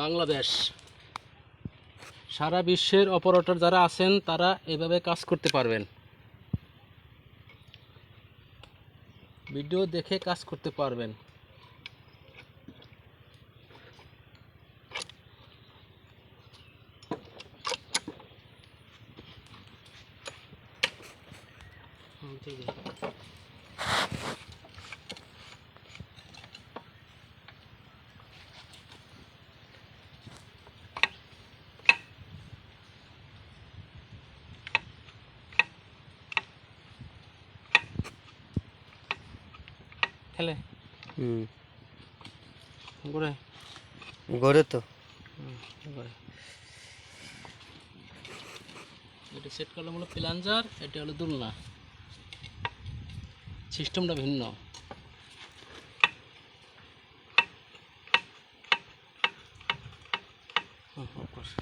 বাংলাদেশ। সারা বিশ্বের অপারেটর যারা আছেন তারা এভাবে কাজ করতে পারবেন। ভিডিও দেখে কাজ করতে পারবেন। ঠিক আছে। খেলে? হুম। ঘুরে গড়ে তো। ঘুরে এটা সেট করলাম হলো প্লাঞ্জার এটা হলো দুলনা। সিস্টেমটা ভিন্ন। of course.